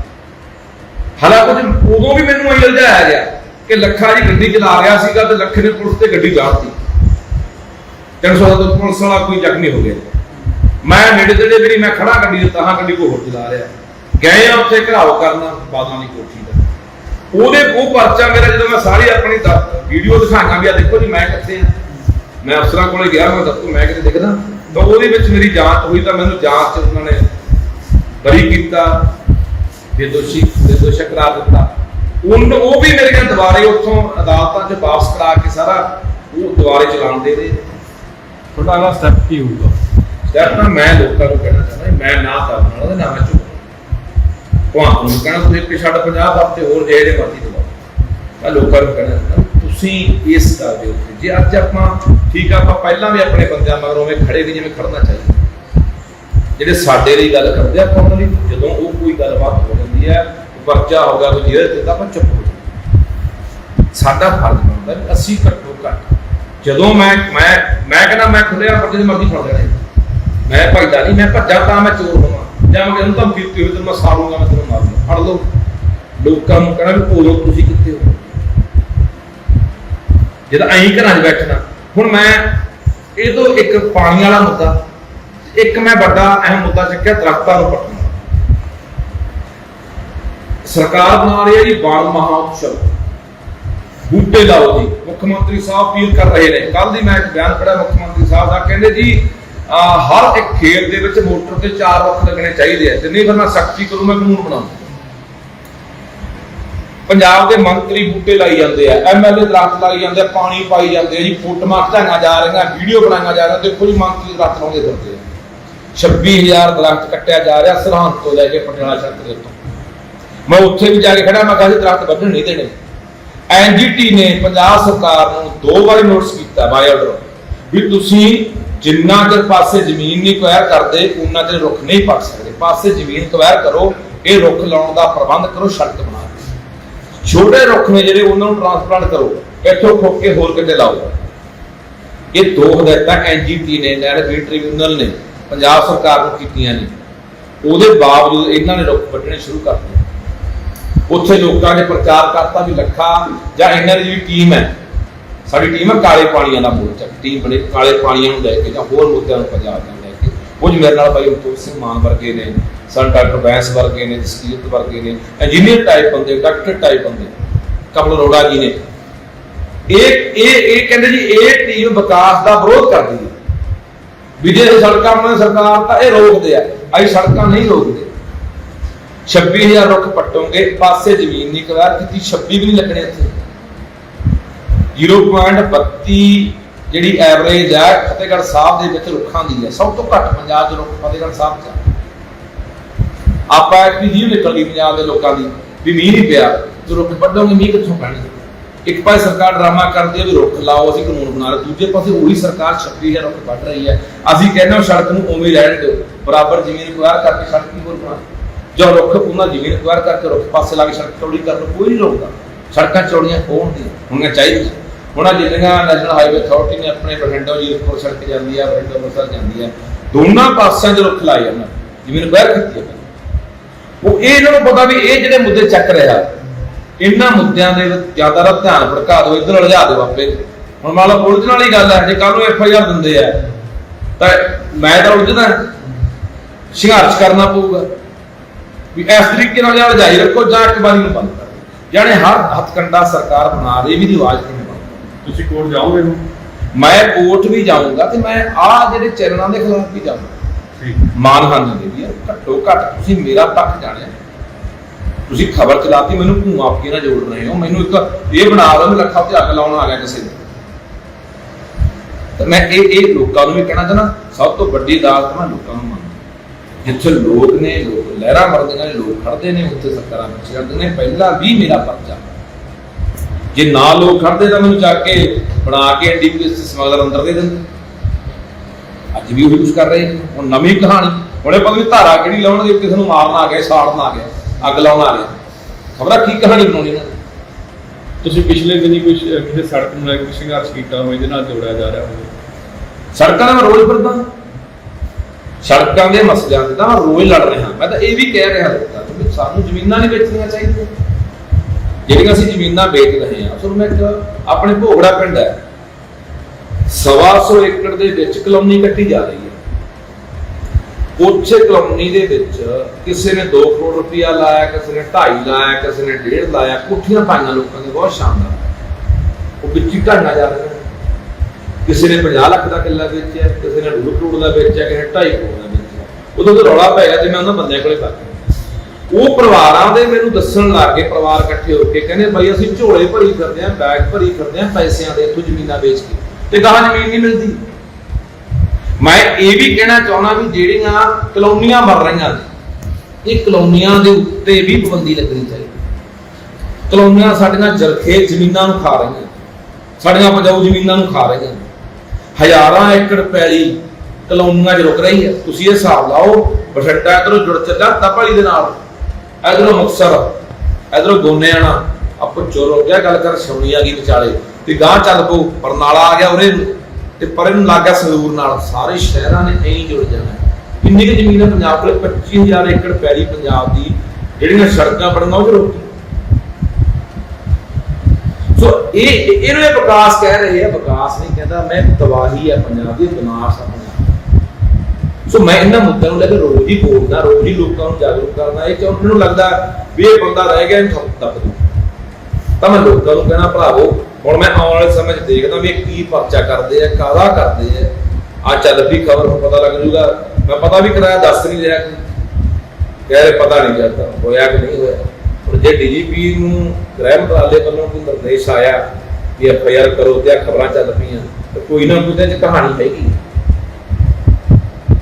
ਹਾਲਾਂਕਿ ਉਦੋਂ ਵੀ ਮੈਨੂੰ ਇਹ ਇਲਜ਼ਾਇਆ ਗਿਆ ਕਿ ਲੱਖਾ ਜੀ ਗੱਡੀ ਚਲਾ ਰਿਹਾ ਸੀਗਾ ਤੇ ਲੱਖੇ ਨੇ ਪੁਲਿਸ ਤੇ ਗੱਡੀ ਜਾੜਤੀ 307 ਤੋਂ ਪੁਲਿਸ ਵਾਲਾ ਕੋਈ ਜ਼ਖਮੀ ਹੋ ਗਿਆ। ਮੈਂ ਨੇੜੇ ਤੇੜੇ ਵੀ ਮੈਂ ਖੜਾ ਗੱਡੀ ਦੇ ਤਾਂ ਗੱਡੀ ਕੋ ਹੋਰ ਚਲਾ ਰਿਹਾ। ਗਏ ਆ ਉੱਥੇ ਘਰਾਓ ਕਰਨਾ, ਬਾਦਾਂ ਦੀ ਕੋਠੀ ਦਾ ਉਹਦੇ ਉਹ ਪਰਚਾ ਮੇਰਾ, ਜਦੋਂ ਮੈਂ ਸਾਰੀ ਆਪਣੀ ਵੀਡੀਓ ਦਿਖਾਈਆਂ ਵੀ ਆ, ਦੇਖੋ ਜੀ, ਮੈਂ ਕਿੱਥੇ ਆ। ਮੈਂ ਅਫਸਰਾਂ ਕੋਲੇ ਗਿਆ, ਮੈਂ ਦੱਸੋ, ਮੈਂ ਕਿਤੇ ਦਿਖਦਾ। ਤਾਂ ਉਹਦੇ ਵਿੱਚ ਮੇਰੀ ਜਾਂਚ ਹੋਈ, ਤਾਂ ਮੈਨੂੰ ਜਾਂਚ 'ਚ ਉਹਨਾਂ ਨੇ ਬਰੀ ਕੀਤਾ, ਬੇਦੋਸ਼ੀ, ਬੇਦੋਸ਼ਕ ਕਰਾ ਦਿੱਤਾ। ਉਹ ਉਹ ਵੀ ਮੇਰੇ ਨਾਲ ਦੁਬਾਰੇ ਉੱਥੋਂ ਅਦਾਲਤਾਂ 'ਚ ਵਾਪਸ ਕਰਾ ਕੇ ਸਾਰਾ ਉਹ ਦੁਬਾਰੇ ਚਲਾਉਂਦੇ ਨੇ ਤੁਹਾਡਾ ਅਗਲਾ ਸਟੈਪ ਕੀ ਹੋਊਗਾ? ਸਟੈਪ ਨਾ ਮੈਂ ਲੋਕਾਂ ਨੂੰ ਕਹਿਣਾ ਚਾਹੁੰਦਾ ਮੈਂ ਨਾ ਕਰਨ ਵਾਲਾ ਤੇ ਨਾ ਤੁਹਾਨੂੰ ਨੂੰ ਕਹਿਣਾ ਤੁਸੀਂ ਇੱਕ ਛੱਡ 50 ਹਫ਼ਤੇ ਹੋਰ ਜਿਹੜੇ ਮਰਜ਼ੀ ਦਵਾਓ ਮੈਂ ਲੋਕਾਂ ਨੂੰ ਕਹਿਣਾ ਚਾਹੁੰਦਾ, ਤੁਸੀਂ ਇਸ ਗੱਲ ਦੇ ਉੱਤੇ, ਜੇ ਅੱਜ ਆਪਾਂ, ਠੀਕ ਆ, ਆਪਾਂ ਪਹਿਲਾਂ ਵੀ ਆਪਣੇ ਬੰਦਿਆਂ ਮਗਰੋਂ ਉਵੇਂ ਖੜੇ ਵੀ ਜਿਵੇਂ ਖੜਨਾ ਚਾਹੀਦਾ। ਜਿਹੜੇ ਸਾਡੇ ਲਈ ਗੱਲ ਕਰਦੇ ਆ, ਆਪਾਂ ਉਹਨਾਂ ਲਈ ਜਦੋਂ ਉਹ ਕੋਈ ਗੱਲਬਾਤ ਹੋ ਜਾਂਦੀ ਹੈ, ਪਰਚਾ ਹੋ ਗਿਆ, ਕੋਈ ਜੇਲ੍ਹ ਤੇ ਤਾਂ ਆਪਾਂ ਚੁੱਪ ਹੋ ਜਾਂਦੇ ਸਾਡਾ ਫਰਜ਼ ਬਣਦਾ ਵੀ ਅਸੀਂ ਘੱਟੋ ਘੱਟ ਜਦੋਂ ਮੈਂ ਮੈਂ ਮੈਂ ਕਹਿੰਦਾ ਮੈਂ ਖੁੱਲਿਆ ਪਰ ਜਦੋਂ ਮਰਜ਼ੀ ਫੜ ਲੈਣਾ। ਮੈਂ ਭੱਜਦਾ ਨਹੀਂ, ਮੈਂ ਭੱਜਾਂ ਤਾਂ ਮੈਂ ਚੋਰ ਹੋਵਾਂ। ਜਾਂ ਮੈਂ ਕਹਿੰਦਾ ਤਾਂ ਕੀਤੀ ਹੋਈ ਤੇ ਮੈਂ ਸਾਰੂੰਗਾ ਮੈਂ ਤੈਨੂੰ ਮਾਰੂੰਗਾ। ਫੜ ਲਓ। ਲੋਕਾਂ ਨੂੰ ਕਹਿਣਾ ਵੀ ਭੋਲੋ, ਤੁਸੀਂ ਕਿੱਥੇ ਹੋ? ਜਦੋਂ ਐਂ ਘਰਾਂ 'ਚ ਬੈਠਣਾ। ਹੁਣ ਮੈਂ, ਇਹ ਤੋਂ ਇੱਕ ਪਾਣੀ ਵਾਲਾ ਮੁੱਦਾ, ਇੱਕ ਮੈਂ ਵੱਡਾ ਅਹਿਮ ਮੁੱਦਾ ਚੱਕਿਆ, ਦਰਖਤਾਂ ਨੂੰ ਪੱਟਣਾ। ਸਰਕਾਰ ਬਣਾ ਰਹੀ ਹੈ ਜੀ, ਬਾਲ ਮਹਾਉਤਸਵ। ਬੂਟੇ ਲਾਓ ਜੀ। ਮੁੱਖ ਮੰਤਰੀ ਸਾਹਿਬ ਅਪੀਲ ਕਰ ਰਹੇ ਨੇ। ਕੱਲ ਦੀ ਮੈਂ ਇੱਕ ਬਿਆਨ ਪੜਿਆ ਮੁੱਖ ਮੰਤਰੀ ਸਾਹਿਬ ਦਾ। ਕਹਿੰਦੇ ਜੀ ਹਰ ਇੱਕ ਖੇਤ ਦੇ ਵਿੱਚ ਮੋਟਰ ਤੇ ਚਾਰ ਰੁੱਖ ਲੱਗਣੇ ਚਾਹੀਦੇ ਆ। ਤੇ ਫਿਰ ਮੈਂ ਸਖਤੀ ਕਰੂੰ, ਮੈਂ ਕਾਨੂੰਨ ਬਣਾਉਂਗਾ ਪੰਜਾਬ ਦੇ ਮੰਤਰੀ ਬੂਟੇ ਲਾਈ ਜਾਂਦੇ ਆ ਐਮਐਲਏ ਦਰਖਤ ਲਾਈ ਜਾਂਦੇ ਆ, ਪਾਣੀ ਪਾਈ ਜਾਂਦੇ ਆ ਜੀ, ਫੋਟੋਆਂ ਖਿਚਾਈਆਂ ਜਾ ਰਹੀਆਂ, ਵੀਡੀਓ ਬਣਾਈਆਂ ਜਾ ਰਹੀਆਂ। ਦੇਖੋ ਜੀ, ਮੰਤਰੀ ਦਰਖਤ ਲਾਉਂਦੇ ਫਿਰਦੇ ਆ। 26000 ਦਰਖਤ ਕੱਟਿਆ ਜਾ ਰਿਹਾ, ਸਰਹੰਦ ਤੋਂ ਲੈ ਕੇ ਪਟਿਆਲਾ ਸੜਕ ਦੇ ਮੈਂ ਉੱਥੇ ਵੀ ਜਾ ਕੇ ਖੜਾ ਮੈਂ ਕਿਹਾ ਸੀ ਦਰਖਤ ਵੱਢਣ ਨਹੀਂ ਦੇਣੇ। ਐਨਜੀਟੀ ਨੇ ਪੰਜਾਬ ਸਰਕਾਰ ਨੂੰ ਦੋ ਵਾਰੀ ਨੋਟਿਸ ਕੀਤਾ ਬਾਈ ਆਰਡਰ। ਵੀ ਤੁਸੀਂ ਜਿੰਨਾ ਚਿਰ ਪਾਸੇ ਜ਼ਮੀਨ ਨਹੀਂ ਕੁਆਇਰ ਕਰਦੇ ਉਹਨਾਂ ਚਿਰ ਰੁੱਖ ਨਹੀਂ ਪੱਟ ਸਕਦੇ। ਪਾਸੇ ਜ਼ਮੀਨ ਕੁਆਇਰ ਕਰੋ, ਇਹ ਰੁੱਖ ਲਾਉਣ ਦਾ ਪ੍ਰਬੰਧ ਕਰੋ ਸੜਕ ਬਣਾਓ ਛੋਟੇ ਰੁੱਖ ਨੇ ਜਿਹੜੇ, ਉਹਨਾਂ ਨੂੰ ਟ੍ਰਾਂਸਪਲਾਂਟ ਕਰੋ। ਇੱਥੋਂ ਖੋਕ ਕੇ ਹੋਰ ਕਿਤੇ ਲਾਓ। ਇਹ ਦੋ ਹਦਾਇਤਾਂ ਐਨਜੀਟੀ ਨੇ ਨੈਸ਼ਨਲ ਟ੍ਰਿਬਿਊਨਲ ਨੇ, ਪੰਜਾਬ ਸਰਕਾਰ ਨੂੰ ਕੀਤੀਆਂ ਨੇ। ਉਹਦੇ ਬਾਵਜੂਦ ਇਹਨਾਂ ਨੇ ਰੁੱਖ ਵੱਢਣੇ ਸ਼ੁਰੂ ਕਰ ਦਿੱਤੇ। ਉੱਥੇ ਲੋਕਾਂ ਨੇ ਪ੍ਰਚਾਰ ਕਰਤਾ ਵੀ ਲੱਖਾ ਜਾਂ ਇਹਨਾਂ ਦੀ ਜਿਹੜੀ ਟੀਮ ਹੈ, ਸਾਡੀ ਟੀਮ ਹੈ ਕਾਲੇ ਪਾਣੀਆਂ ਦਾ ਮੋਰਚਾ। ਟੀਮ ਬਣੇ ਕਾਲੇ ਪਾਣੀਆਂ ਨੂੰ ਲੈ ਕੇ ਜਾਂ ਹੋਰ ਮੁੱਦਿਆਂ ਨੂੰ ਪੰਜਾਬ ਨੂੰ ਲੈ ਕੇ। ਕੁਝ ਮੇਰੇ ਨਾਲ ਭਾਈ ਅਮਤੋਜ ਸਿੰਘ ਮਾਨ ਵਰਗੇ ਨੇ ਸਨ ਡਾਕਟਰ ਬੈਂਸ ਵਰਗੇ ਨੇ, ਜਸਕੀਰਤ ਵਰਗੇ ਨੇ ਇੰਜੀਨੀਅਰ ਟਾਈਪ ਬੰਦੇ ਡਾਕਟਰ ਟਾਈਪ ਬੰਦੇ, ਕਮਲ ਅਰੋੜਾ ਜੀ ਨੇ। ਇਹ ਇਹ ਇਹ ਕਹਿੰਦੇ ਜੀ, ਇਹ ਟੀਮ ਵਿਕਾਸ ਦਾ ਵਿਰੋਧ ਕਰਦੀ ਹੈ। ਵੀ ਜੇ ਸੜਕਾਂ ਬਣਾਉਣ ਸਰਕਾਰ ਤਾਂ ਇਹ ਰੋਕਦੇ ਆ। ਅਸੀਂ ਸੜਕਾਂ ਨਹੀਂ ਰੋਕਦੇ। 26000 ਰੁੱਖ ਪੱਟੋਗੇ, ਪਾਸੇ ਜ਼ਮੀਨ ਨਹੀਂ ਕਵਾਰ ਕੀਤੀ 26 ਵੀ ਨਹੀਂ ਲੱਗਣੇ ਇੱਥੇ। 0.32 ਜਿਹੜੀ ਐਵਰੇਜ ਹੈ ਫਤਿਹਗੜ੍ਹ ਸਾਹਿਬ ਦੇ ਵਿੱਚ ਰੁੱਖਾਂ ਦੀ ਹੈ ਸਭ ਤੋਂ ਘੱਟ ਪੰਜਾਬ ਦੇ ਰੁੱਖ ਫਤਿਹਗੜ੍ਹ ਸਾਹਿਬ 'ਚ ਆਪਾਂ ਇੱਕ ਵੀ ਜੀਵ ਪੰਜਾਬ ਦੇ ਲੋਕਾਂ ਦੀ, ਵੀ ਮੀਂਹ ਨਹੀਂ ਪਿਆ, ਤੇ ਰੁੱਖ ਵੱਢੋਗੇ, ਮੀਂਹ ਕਿੱਥੋਂ ਪੈਣਗੇ? ਇੱਕ ਪਾਸੇ ਸਰਕਾਰ ਡਰਾਮਾ ਕਰਦੀ ਹੈ ਵੀ ਰੁੱਖ ਲਾਓ, ਅਸੀਂ ਕਾਨੂੰਨ ਬਣਾ ਰਹੇ, ਦੂਜੇ ਪਾਸੇ ਉਹੀ ਸਰਕਾਰ 26000 ਰੁੱਖ ਵੱਢ ਰਹੀ ਹੈ ਅਸੀਂ ਕਹਿੰਦੇ ਹਾਂ, ਸੜਕ ਨੂੰ ਉਵੇਂ ਹੀ ਰਹਿਣ ਦਿਓ। ਬਰਾਬਰ ਜ਼ਮੀਨ ਕੁਆਰ ਕਰਕੇ ਸੜਕ ਦੀ ਹੋਰ ਬਣਾ ਜਾਂ ਰੁੱਖ ਉਹਨਾਂ ਜ਼ਮੀਨ ਕੁਆਰ ਕਰਕੇ ਰੁੱਖ ਪਾਸੇ ਲਾ ਕੇ ਸੜਕ ਚੌੜੀ ਕਰਨ ਕੋਈ ਨਹੀਂ ਰੋਕਦਾ ਸੜਕਾਂ ਚੌੜੀਆਂ ਹੋਣਗੀਆਂ ਹੋਣੀਆਂ ਚਾਹੀਦੀਆਂ ਉਹਨਾਂ ਜਿੰਨੀਆਂ ਨੈਸ਼ਨਲ ਹਾਈਵੇ ਅਥਾਰਟੀ ਨੇ ਆਪਣੇ ਬਠਿੰਡਾ ਜੀਰਕਪੁਰ ਸੜਕ ਜਾਂਦੀ ਹੈ ਬਠਿੰਡਾ ਅੰਮ੍ਰਿਤਸਰ ਜਾਂਦੀ ਹੈ ਦੋਨਾਂ ਪਾਸਿਆਂ 'ਚ ਰੁੱਖ ਲਾਏ ਉਹਨਾਂ ਜ਼ਮੀਨ ਕੁਆਰ ਕੀਤੀ ਹੈ ਉਹ ਇਹ ਇਹਨਾਂ ਨੂੰ ਪਤਾ ਵੀ ਇਹ ਜਿਹੜੇ ਮੁੱਦੇ ਚੱਕ ਰਿਹਾ, ਇਹਨਾਂ ਮੁੱਦਿਆਂ ਦੇ ਜ਼ਿਆਦਾ ਦਾ ਧਿਆਨ ਭੜਕਾ ਦਿਓ, ਇੱਧਰ ਲਿਜਾ ਦਿਓ ਆਪੇ। ਹੁਣ ਮੰਨ ਲਓ ਪੁਲਿਸ ਨਾਲ ਹੀ ਗੱਲ ਹੈ ਜੇ ਕੱਲ ਨੂੰ ਐਫ ਆਈ ਆਰ ਦਿੰਦੇ ਆ, ਤਾਂ ਮੈਂ ਤਾਂ ਉਲਝਦਾ, ਸੰਘਰਸ਼ ਕਰਨਾ ਪਊਗਾ। ਵੀ ਇਸ ਤਰੀਕੇ ਨਾਲ ਜਾਂ ਜਾਰੀ ਰੱਖੋ ਜਾਂ ਵਾਰੀ ਨੂੰ ਬੰਦ ਕਰ। ਜਾਣੇ ਹਰ ਹੱਥਕੰਡਾ ਸਰਕਾਰ ਬਣਾ ਰਹੀ ਵੀ ਦੀ ਆਵਾਜ਼ ਕਿਵੇਂ ਬੰਦ ਤੁਸੀਂ ਕੋਰਟ ਜਾਓਗੇ ਹੁਣ? ਮੈਂ ਕੋਰਟ ਵੀ ਜਾਊਂਗਾ ਤੇ ਮੈਂ ਆਹ ਜਿਹੜੇ ਚੈਨਲਾਂ ਦੇ ਖਿਲਾਫ ਵੀ ਜਾਊਂਗਾ। ਠੀਕ। ਮਾਨਹਾਨੀ ਦੇ ਵੀ ਆ ਘੱਟੋ ਘੱਟ ਤੁਸੀਂ ਮੇਰਾ ਪੱਖ ਜਾਣਿਆ। ਤੁਸੀਂ ਖਬਰ ਚਲਾਤੀ ਮੈਨੂੰ ਭੂਆ ਆਪਕੀ ਨਾਲ ਜੋੜ ਰਹੇ ਹੋ। ਮੈਨੂੰ ਇੱਕ ਇਹ ਬਣਾ ਲਓ ਵੀ ਲੱਖਾਂ ਤੇ ਅੱਗ ਲਾਉਣ ਆ ਗਿਆ ਕਿਸੇ ਨੇ ਤਾਂ ਮੈਂ ਇਹ ਇਹ ਲੋਕਾਂ ਨੂੰ ਵੀ ਕਹਿਣਾ ਚਾਹਨਾ ਸਭ ਤੋਂ ਵੱਡੀ ਦਾਤ ਮੈਂ ਲੋਕਾਂ ਨੂੰ ਜਿੱਥੇ ਲੋਕ ਨੇ ਲੋਕ ਲਹਿਰਾਂ ਮਰਦੀਆਂ ਨੇ ਲੋਕ ਖੜਦੇ ਨੇ ਉੱਥੇ ਸਰਕਾਰਾਂ ਵਿੱਚ ਕਰਦੇ ਨੇ ਪਹਿਲਾਂ ਵੀ ਮੇਰਾ ਪਰਚਾ। ਜੇ ਨਾ ਲੋਕ ਖੜਦੇ ਤਾਂ ਮੈਨੂੰ ਚੱਕ ਕੇ ਬਣਾ ਕੇ ਐਨਡੀਪੀਐਸ ਸਮਗਲਰ ਅੰਦਰ ਦੇ ਦਿੰਦੇ। ਅੱਜ ਵੀ ਉਹੀ ਕੁਝ ਕਰ ਰਹੇ ਨੇ। ਹੁਣ ਨਵੀਂ ਕਹਾਣੀ ਹੁਣੇ ਪਤਾ ਨਹੀਂ ਧਾਰਾ ਕਿਹੜੀ ਲਾਉਣਗੇ ਕਿਸੇ ਨੂੰ ਮਾਰਨ ਆ ਗਏ ਸਾੜਨ ਆ ਗਏ ਅੱਗ ਲਾਉਣ ਆ ਗਏ। ਖਬਰਾਂ ਕੀ ਕਹਾਣੀ ਬਣਾਉਣੀ ਨੇ ਤੁਸੀਂ ਪਿਛਲੇ ਦਿਨੀ ਕੁਝ ਕਿਸੇ ਸੜਕ ਨੂੰ ਲੈ ਕੇ ਸੰਘਰਸ਼ ਕੀਤਾ ਹੋਵੇ ਇਹਦੇ ਨਾਲ ਜੋੜਿਆ ਜਾ ਰਿਹਾ ਹੋਵੇ। ਸੜਕਾਂ 'ਤੇ ਮੈਂ ਰੋਜ਼ ਫਿਰਦਾ। ਸੜਕਾਂ ਦੇ ਮਸਲਿਆਂ ਤੇ ਤਾਂ ਰੋਜ਼ ਲੜ ਰਿਹਾ ਮੈਂ ਤਾਂ ਇਹ ਵੀ ਕਹਿ ਰਿਹਾ ਲੋਕਾਂ ਨੂੰ ਸਾਨੂੰ ਜ਼ਮੀਨਾਂ ਨਹੀਂ ਵੇਚਣੀਆਂ ਚਾਹੀਦੀਆਂ। ਜਿਹੜੀਆਂ ਅਸੀਂ ਜ਼ਮੀਨਾਂ ਵੇਚ ਰਹੇ ਹਾਂ ਅਸਲ ਵਿੱਚ ਆਪਣੇ ਭੋਗੜਾ ਪਿੰਡ ਹੈ। ਸਵਾ ਸੌ ਏਕੜ ਦੇ ਵਿੱਚ ਕਲੋਨੀ ਕੱਟੀ ਜਾ ਰਹੀ ਹੈ। ਉੱਚੇ ਕਲੋਨੀ ਦੇ ਵਿੱਚ ਕਿਸੇ ਨੇ 2 ਕਰੋੜ ਰੁਪਇਆ ਲਾਇਆ, ਕਿਸੇ ਨੇ 2.5 ਲਾਇਆ, ਕਿਸੇ ਨੇ 1.5 ਲਾਇਆ ਕੋਠੀਆਂ ਪਾਈਆਂ ਲੋਕਾਂ ਦੇ ਬਹੁਤ ਸ਼ਾਨਦਾਰ। ਉਹ ਵਿੱਚ ਢਾਣਾ ਜਾ ਰਿਹਾ ਕਿਸੇ ਨੇ 50 ਲੱਖ ਦਾ ਕਿੱਲਾ ਵੇਚਿਆ, ਕਿਸੇ ਨੇ 2 ਕਰੋੜ ਦਾ ਵੇਚਿਆ, ਕਿਸੇ ਨੇ 2.5 ਕਰੋੜ ਦਾ ਵੇਚਿਆ। ਉਦੋਂ ਤਾਂ ਰੌਲਾ ਪੈ ਗਿਆ ਤੇ ਮੈਂ ਉਹਨਾਂ ਬੰਦਿਆਂ ਕੋਲੇ ਪਾ ਉਹ ਪਰਿਵਾਰਾਂ ਦੇ ਮੈਨੂੰ ਦੱਸਣ ਲੱਗ ਗਏ ਪਰਿਵਾਰ ਇਕੱਠੇ ਹੋ ਕੇ ਕਹਿੰਦੇ, ਬਾਈ, ਅਸੀਂ ਝੋਲੇ ਭਰੀ ਫਿਰਦੇ ਆਂ ਬੈਗ ਭਰੀ ਫਿਰਦੇ ਆਂ ਪੈਸਿਆਂ ਦੇ ਇੱਥੋਂ ਜ਼ਮੀਨਾਂ ਵੇਚ ਕੇ। ਤੇ ਗਾਹਾਂ ਜ਼ਮੀਨ ਨਹੀਂ ਮਿਲਦੀ। ਮੈਂ ਇਹ ਵੀ ਕਹਿਣਾ ਚਾਹੁੰਦਾ ਵੀ ਜਿਹੜੀਆਂ ਕਲੋਨੀਆਂ ਬਣ ਰਹੀਆਂ ਨੇ, ਇਹ ਕਲੋਨੀਆਂ ਦੇ ਉੱਤੇ ਵੀ ਪਾਬੰਦੀ ਲੱਗਣੀ ਚਾਹੀਦੀ ਕਲੋਨੀਆਂ ਸਾਡੀਆਂ ਜਲਖੇ ਜ਼ਮੀਨਾਂ ਨੂੰ ਖਾ ਰਹੀਆਂ ਸਾਡੀਆਂ ਪਜਾਊ ਜ਼ਮੀਨਾਂ ਨੂੰ ਖਾ ਰਹੀਆਂ ਹਜ਼ਾਰਾਂ ਏਕੜ ਪੈਲੀ ਕਲੋਨੀਆਂ 'ਚ ਰੁਕ ਰਹੀ ਹੈ। ਤੁਸੀਂ ਇਹ ਹਿਸਾਬ ਲਾਓ ਬਠਿੰਡਾ ਇਧਰੋਂ ਜੁੜ ਚੱਲਾ ਤਪਾਲੀ ਦੇ ਨਾਲ। ਇਧਰੋਂ ਮੁਕਤਸਰ ਇਧਰੋਂ ਗੋਨੇਆਣਾ ਆਪੋ ਚੋਰ ਹੋ ਗਿਆ ਗੱਲ ਕਰ ਸ਼ੌਣੀ ਆ ਗਈ ਵਿਚਾਲੇ ਤੇ ਗਾਂ ਚੱਲ ਪੋ ਬਰਨਾਲਾ ਆ ਗਿਆ ਉਰੇ ਨੂੰ, ਤੇ ਪਰੇ ਨੂੰ ਲੱਗ ਗਿਆ ਸੰਗਰੂਰ ਨਾਲ। ਸਾਰੇ ਸ਼ਹਿਰਾਂ ਨੇ ਐਂ ਜੁੜ ਜਾਣਾ। ਕਿੰਨੀ ਕੁ ਜ਼ਮੀਨ ਹੈ ਪੰਜਾਬ ਕੋਲੇ? 25000 ਏਕੜ ਪੈਲੀ ਪੰਜਾਬ ਦੀ। ਜਿਹੜੀਆਂ ਸੜਕਾਂ ਬਣਨਾ ਉਹ 'ਚ ਰੋਕੀ ਸੋ ਇਹ ਇਹਨੂੰ ਇਹ ਵਿਕਾਸ ਕਹਿ ਰਹੇ ਆ, ਵਿਕਾਸ ਨਹੀਂ ਕਹਿੰਦਾ, ਮੈਂ ਤਬਾਹੀ ਆ ਪੰਜਾਬ ਦੀ ਵਿਨਾਸ਼ ਆ ਪੰਜਾਬ ਸੋ ਮੈਂ ਇਹਨਾਂ ਮੁੱਦਿਆਂ ਨੂੰ ਲੈ ਕੇ ਰੋਜ਼ ਹੀ ਬੋਲਦਾ, ਰੋਜ਼ ਹੀ ਲੋਕਾਂ ਨੂੰ ਜਾਗਰੂਕ ਕਰਦਾ, ਇਹ ਕਿਉਂ ਮੈਨੂੰ ਲੱਗਦਾ ਵੀ ਇਹ ਬੰਦਾ ਰਹਿ ਗਿਆ, ਇਹਨੂੰ ਤੱਕ ਦੂ। ਤਾਂ ਮੈਂ ਲੋਕਾਂ ਨੂੰ ਕਹਿਣਾ, ਭਰਾਵੋ, ਹੁਣ ਮੈਂ ਆਉਣ ਵਾਲੇ ਸਮੇਂ 'ਚ ਦੇਖਦਾ ਵੀ ਇਹ ਕੀ ਪਰਚਾ ਕਰਦੇ ਆ, ਕਾਹਦਾ ਕਰਦੇ ਆ। ਆ ਚੱਲ ਵੀ ਖਬਰ ਨੂੰ ਪਤਾ ਲੱਗ ਜੂਗਾ। ਮੈਂ ਪਤਾ ਵੀ ਕਰਾਇਆ, ਦੱਸ ਨਹੀਂ ਰਿਹਾ। ਕਹਿ ਰਹੇ ਪਤਾ ਨਹੀਂ ਜਾਂਦਾ ਹੋਇਆ ਕਿ ਨਹੀਂ ਹੋਇਆ। ਹੁਣ ਜੇ ਡੀਜੀਪੀ ਨੂੰ ਗ੍ਰਹਿ ਮੰਤਰਾਲੇ ਵੱਲੋਂ ਕੋਈ ਨਿਰਦੇਸ਼ ਆਇਆ ਕਿ ਐਫ ਆਈ ਆਰ ਕਰੋ ਤੇ ਆ ਖਬਰਾਂ ਚੱਲ ਪਈਆਂ ਤੇ ਕੋਈ ਨਾ ਕੋਈ ਤਾਂ ਕਹਾਣੀ ਹੈਗੀ।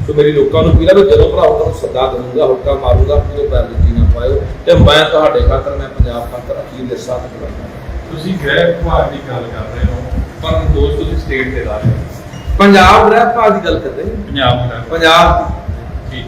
ਸੋ ਮੇਰੀ ਲੋਕਾਂ ਨੂੰ ਪੀਲਾ ਵੀ ਜਦੋਂ ਭਰਾਓ ਤੁਹਾਨੂੰ ਸੱਦਾ ਦਊਂਗਾ ਹੁੱਕਾ ਮਾਰੂੰਗਾ ਪੂਰੇ ਪੈਰ ਵਿੱਚ ਨਾ ਪਾਇਓ ਤੇ ਮੈਂ ਤੁਹਾਡੇ ਖਾਤਰ ਮੈਂ ਪੰਜਾਬ ਖਾਤਰ ਅਖੀਰ ਦੇ ਸਾਥ ਕਰਾਂਗਾ ਤੁਸੀਂ ਗ੍ਰਹਿ ਵਿਭਾਗ ਦੀ ਗੱਲ ਕਰ ਰਹੇ ਹੋ ਪਰ ਦੋਸਤ ਤੁਸੀਂ ਸਟੇਟ ਦੇ ਲਾ ਰਹੇ ਹੋ। ਪੰਜਾਬ ਗ੍ਰਹਿ ਭਾਗ ਦੀ ਗੱਲ ਕਰਦੇ ਹਾਂ। ਪੰਜਾਬ ਪੰਜਾਬ ਠੀਕ।